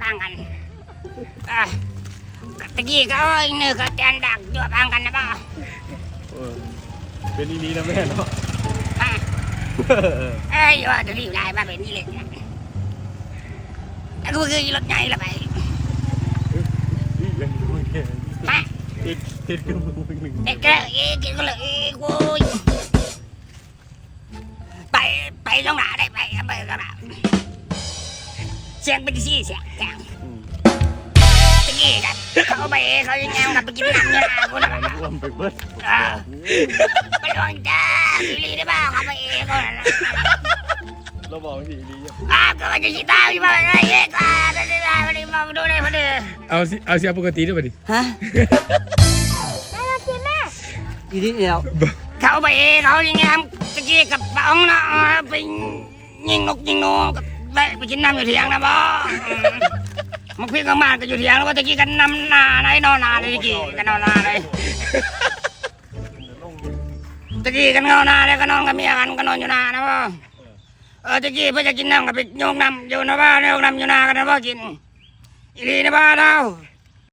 ปังกันอะตะกี้ก็เอาอีกหนึ่งก็แตนดักตัวปังกันนะบ่เออเป็นอีนี้นะแม่เนาะอะเอ้ยว่าจะรีบไล่มาเป็นนี่เลยนะแล้วก็คือรถใหญ่ละไปนี่ยังดูแค่ฮะติดติดกันมือหนึ่งเด็กก็เอ๊ะกินก็เลย เอ๊ะโว้ยไปไปตรงไหนได้ไปไปตรงไหนเสียงเป็นซี่เสียงเสียงอืมตะกี้กันเขาไปเขายังยังกับไปกินน้ำเนี่ยนะคุณงานรวมไปเบิดเออไปลองจ้าอีหลีได้บ้างเขาไปเองคนนั้นนะเราบอกทีอีนี้ยังอ้าวก็มันจะชิตาพี่บ้างไงเอ๊ะก็ได้ได้ได้มาดิมาดูได้มาดิเอาสิเอาเสียงปกติด้วยป่ะดิฮะได้มากินแม่อีนี่เดียวเขาไปเองเขายังไงตะกี้กับป้องนะไปยิงนกยิงนก ไปไปกินน้ำอยู่เถียงนะบ่มันพี่ก็มาก็อยู่เถียงแล้วว่าตะกี้กันนำนาไหนนอนนาเลยตะกี้กันนอนนาเลยตะกี้กันนอนนาเลยก็นอนกับเมียกันก็นอนอยู่นานะบ่เออตะกี้เพื่อจะกินน้ำกับไปโยงน้ำอยู่นะบ่โยงน้ำอยู่นากันนะบ่กินอีนีนะบ่เราเ